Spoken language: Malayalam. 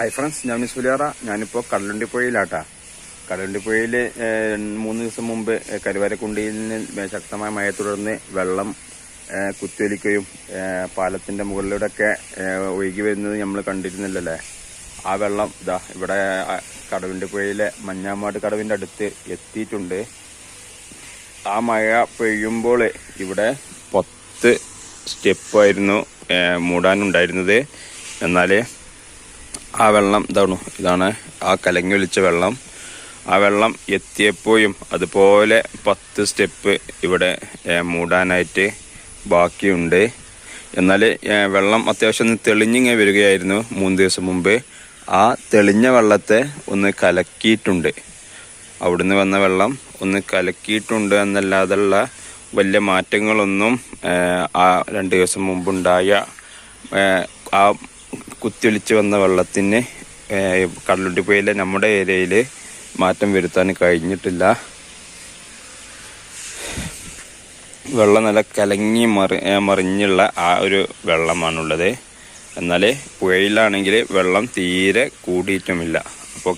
ഹായ് ഫ്രണ്ട്സ് ഞാൻ മിസ് പുലിയാറ. ഞാനിപ്പോൾ കടലുണ്ടിപ്പുഴയിലാട്ടാ. കടലുണ്ടിപ്പുഴയിൽ മൂന്ന് ദിവസം മുമ്പ് കരുവാരക്കുണ്ടിയിൽ നിന്ന് ശക്തമായ മഴയെ തുടർന്ന് വെള്ളം കുത്തിവലിക്കുകയും പാലത്തിന്റെ മുകളിലൂടെയൊക്കെ ഒഴുകി വരുന്നത് നമ്മൾ കണ്ടിരുന്നില്ലല്ലേ? ആ വെള്ളം ഇതാ ഇവിടെ കടലുണ്ടിപ്പുഴയിലെ മഞ്ഞാമാട് കടവിന്റെ അടുത്ത് എത്തിയിട്ടുണ്ട്. ആ മഴ പെയ്യുമ്പോൾ ഇവിടെ പത്ത് സ്റ്റെപ്പായിരുന്നു മൂടാനുണ്ടായിരുന്നത്. എന്നാൽ ആ വെള്ളം ഇതാണ്. ഇതാണ് ആ കലങ്ങി ഒലിച്ച വെള്ളം. ആ വെള്ളം എത്തിയപ്പോഴും അതുപോലെ പത്ത് സ്റ്റെപ്പ് ഇവിടെ മൂടാനായിട്ട് ബാക്കിയുണ്ട്. എന്നാൽ വെള്ളം അത്യാവശ്യം തെളിഞ്ഞിങ്ങനെ വരികയായിരുന്നു മൂന്ന് ദിവസം മുമ്പ്. ആ തെളിഞ്ഞ വെള്ളത്തെ ഒന്ന് കലക്കിയിട്ടുണ്ട്. അവിടുന്ന് വന്ന വെള്ളം ഒന്ന് കലക്കിയിട്ടുണ്ട് എന്നല്ലാതുള്ള വലിയ മാറ്റങ്ങളൊന്നും ആ രണ്ട് ദിവസം മുമ്പുണ്ടായ ആ കുത്തിയൊലിച്ച് വന്ന വെള്ളത്തിന് ഏഹ്, കടലുണ്ടിപ്പുഴയിലെ നമ്മുടെ ഏരിയയിൽ മാറ്റം വരുത്താൻ കഴിഞ്ഞിട്ടില്ല. വെള്ളം നല്ല കലങ്ങി മറി മറിഞ്ഞുള്ള ആ ഒരു വെള്ളമാണുള്ളത്. എന്നാൽ പുഴയിലാണെങ്കിൽ വെള്ളം തീരെ കൂടിയിട്ടുമില്ല. അപ്പോൾ